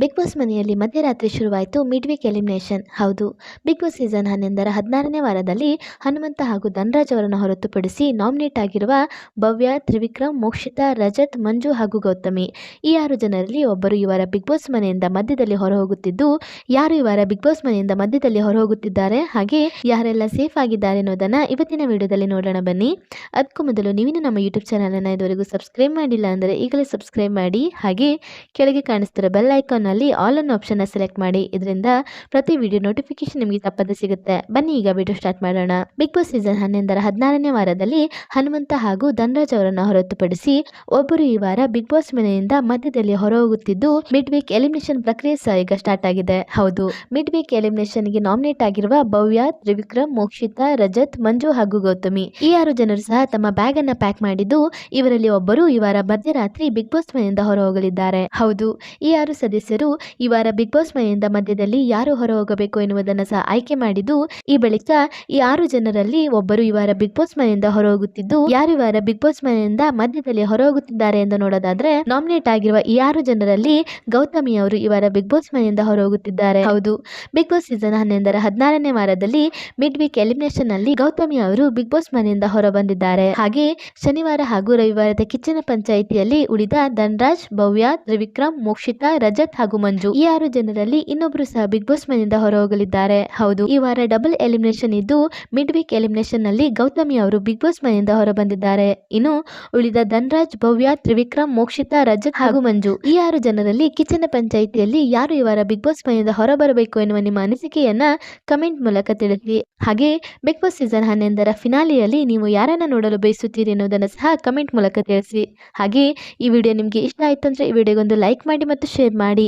Big boss ಮನೆಯಲ್ಲಿ ಮಧ್ಯರಾತ್ರಿ ಶುರುವಾಯಿತು ಮಿಡ್ ವೀಕ್ ಎಲಿಮಿನೇಷನ್ ಹೌದು, ಬಿಗ್ ಬಾಸ್ ಸೀಸನ್ ಹನ್ನೊಂದರ ಹದಿನಾರನೇ ವಾರದಲ್ಲಿ ಹನುಮಂತ ಹಾಗೂ ಧನರಾಜ್ ಅವರನ್ನು ಹೊರತುಪಡಿಸಿ ನಾಮಿನೇಟ್ ಆಗಿರುವ ಭವ್ಯ, ತ್ರಿವಿಕ್ರಮ್, ಮೋಕ್ಷಿತಾ, ರಜತ್, ಮಂಜು ಹಾಗೂ ಗೌತಮಿ. ಈ ಆರು ಜನರಲ್ಲಿ ಒಬ್ಬರು ಈ ವಾರ ಬಿಗ್ ಬಾಸ್ ಮನೆಯಿಂದ ಮಧ್ಯದಲ್ಲಿ ಹೊರಹೋಗುತ್ತಿದ್ದು, ಯಾರು ಈ ವಾರ ಬಿಗ್ ಬಾಸ್ ಮನೆಯಿಂದ ಮಧ್ಯದಲ್ಲಿ ಹೊರಹೋಗುತ್ತಿದ್ದಾರೆ, ಹಾಗೆ ಯಾರೆಲ್ಲ ಸೇಫ್ ಆಗಿದ್ದಾರೆ ಅನ್ನೋದನ್ನು ಇವತ್ತಿನ ವಿಡಿಯೋದಲ್ಲಿ ನೋಡೋಣ ಬನ್ನಿ. ಅದಕ್ಕೂ ಮೊದಲು ನೀವಿನ ನಮ್ಮ ಯೂಟ್ಯೂಬ್ ಚಾನಲನ್ನು ಇದುವರೆಗೂ ಸಬ್ಸ್ಕ್ರೈಬ್ ಮಾಡಿಲ್ಲ ಅಂದರೆ ಈಗಲೇ ಸಬ್ಸ್ಕ್ರೈಬ್ ಮಾಡಿ. ಹಾಗೆ ಕೆಳಗೆ ಕಾಣಿಸ್ತಿರೋ ಬೆಲ್ ಐಕಾನ್ನಲ್ಲಿ ಆಲ್ ಅನ್ ಆಪ್ಷನ್ನ ಸೆಲೆಕ್ಟ್ ಮಾಡಿ, ಇದರಿಂದ ಪ್ರತಿ ವಿಡಿಯೋ ನೋಟಿಫಿಕೇಶನ್ ನಿಮಗೆ ತಪ್ಪದೆ ಸಿಗುತ್ತೆ. ಬನ್ನಿ, ಈಗ ವಿಡಿಯೋ ಸ್ಟಾರ್ಟ್ ಮಾಡೋಣ. ಬಿಗ್ ಬಾಸ್ ಸೀಸನ್ ಹನ್ನೊಂದರ ಹದಿನಾರನೇ ವಾರದಲ್ಲಿ ಹನುಮಂತ ಹಾಗೂ ಧನರಾಜ್ ಅವರನ್ನು ಹೊರತುಪಡಿಸಿ ಒಬ್ಬರು ಈ ವಾರ ಬಿಗ್ ಬಾಸ್ ಮನೆಯಿಂದ ಮಧ್ಯದಲ್ಲಿ ಹೊರಹೋಗುತ್ತಿದ್ದು ಮಿಡ್ ವೀಕ್ ಎಲಿಮಿನೇಷನ್ ಪ್ರಕ್ರಿಯೆ ಸಹ ಈಗ ಸ್ಟಾರ್ಟ್ ಆಗಿದೆ. ಹೌದು ಮಿಡ್ ವೀಕ್ ಎಲಿಮಿನೇಷನ್ಗೆ ನಾಮಿನೇಟ್ ಆಗಿರುವ ಭವ್ಯ, ತ್ರಿವಿಕ್ರಮ್, ಮೋಕ್ಷಿತಾ, ರಜತ್, ಮಂಜು ಹಾಗೂ ಗೌತಮಿ. ಈ ಆರು ಜನರು ಸಹ ತಮ್ಮ ಬ್ಯಾಗ್ ಅನ್ನ ಪ್ಯಾಕ್ ಮಾಡಿದ್ದು, ಇವರಲ್ಲಿ ಒಬ್ಬರು ಈ ವಾರ ಮಧ್ಯರಾತ್ರಿ ಬಿಗ್ ಬಾಸ್ ಮನೆಯಿಂದ ಹೊರಹೋಗಲಿದ್ದಾರೆ. ಹೌದು, ಈ ಆರು ಸದಸ್ಯರು ಈ ವಾರ ಬಿಗ್ ಬಾಸ್ ಮನೆಯಿಂದ ಮಧ್ಯದಲ್ಲಿ ಯಾರು ಹೊರ ಹೋಗಬೇಕು ಎನ್ನುವುದನ್ನು ಸಹ ಆಯ್ಕೆ ಮಾಡಿದ್ದು, ಈ ಬಳಿಕ ಈ ಆರು ಜನರಲ್ಲಿ ಒಬ್ಬರು ಈ ವಾರ ಬಿಗ್ ಬಾಸ್ ಮನೆಯಿಂದ ಹೊರಹೋಗುತ್ತಿದ್ದು, ಯಾರು ಈ ವಾರ ಬಿಗ್ ಬಾಸ್ ಮನೆಯಿಂದ ಮಧ್ಯದಲ್ಲಿ ಹೊರಹೋಗುತ್ತಿದ್ದಾರೆ ಎಂದು ನೋಡೋದಾದ್ರೆ, ನಾಮಿನೇಟ್ ಆಗಿರುವ ಈ ಆರು ಜನರಲ್ಲಿ ಗೌತಮಿ ಅವರು ಈ ವಾರ ಬಿಗ್ ಬಾಸ್ ಮನೆಯಿಂದ ಹೊರಹೋಗುತ್ತಿದ್ದಾರೆ. ಹೌದು, ಬಿಗ್ ಬಾಸ್ ಸೀಸನ್ ಹನ್ನೊಂದರ ಹದಿನಾರನೇ ವಾರದಲ್ಲಿ ಮಿಡ್ ವೀಕ್ ಎಲಿಮಿನೇಷನ್ನಲ್ಲಿ ಗೌತಮಿ ಅವರು ಬಿಗ್ ಬಾಸ್ ಮನೆಯಿಂದ ಹೊರಬಂದಿದ್ದಾರೆ. ಹಾಗೆ ಶನಿವಾರ ಹಾಗೂ ರವಿವಾರದ ಕಿಚ್ಚನ ಪಂಚಾಯಿತಿಯಲ್ಲಿ ಉಳಿದ ಧನರಾಜ್, ಭವ್ಯ, ತ್ರಿವಿಕ್ರಮ್, ಮೋಕ್ಷಿತಾ, ರಜತ್ ಹಾಗೂ ಮಂಜು. ಈ ಆರು ಜನರಲ್ಲಿ ಇನ್ನೊಬ್ರು ಸಹ ಬಿಗ್ ಬಾಸ್ ಮನೆಯಿಂದ ಹೊರಹೋಗಲಿದ್ದಾರೆ. ಹೌದು, ಈ ವಾರ ಡಬಲ್ ಎಲಿಮಿನೇಷನ್ ಇದ್ದು ಮಿಡ್ ವೀಕ್ ಎಲಿಮಿನೇಷನ್ನಲ್ಲಿ ಗೌತಮಿ ಅವರು ಬಿಗ್ ಬಾಸ್ ಮನೆಯಿಂದ ಹೊರಬಂದಿದ್ದಾರೆ. ಇನ್ನು ಉಳಿದ ಧನ್ರಾಜ್, ಭವ್ಯ, ತ್ರಿವಿಕ್ರಮ್, ಮೋಕ್ಷಿತಾ, ರಜತ್ ಹಾಗೂ ಮಂಜು. ಈ ಆರು ಜನರಲ್ಲಿ ಕಿಚನ ಪಂಚಾಯಿತಿಯಲ್ಲಿ ಯಾರು ಈ ವಾರ ಬಿಗ್ ಬಾಸ್ ಮನೆಯಿಂದ ಹೊರಬರಬೇಕು ಎನ್ನುವ ನಿಮ್ಮ ಅನಿಸಿಕೆಯನ್ನ ಕಮೆಂಟ್ ಮೂಲಕ ತಿಳಿಸಿ. ಹಾಗೆ, ಬಿಗ್ ಬಾಸ್ ಸೀಸನ್ ಹನ್ನೊಂದರ ಫಿನಾಲಿಯಲ್ಲಿ ನೀವು ಯಾರನ್ನ ನೋಡಲು ಬಯಸುತ್ತೀರಿ ಎನ್ನುವುದನ್ನು ಸಹ ಕಮೆಂಟ್ ಮೂಲಕ ತಿಳಿಸಿ. ಹಾಗೆ, ಈ ವಿಡಿಯೋ ನಿಮಗೆ ಇಷ್ಟ ಆಯಿತು ಅಂದ್ರೆ ಈ ವಿಡಿಯೋಗೊಂದು ಲೈಕ್ ಮಾಡಿ ಮತ್ತು ಶೇರ್ ಮಾಡಿ.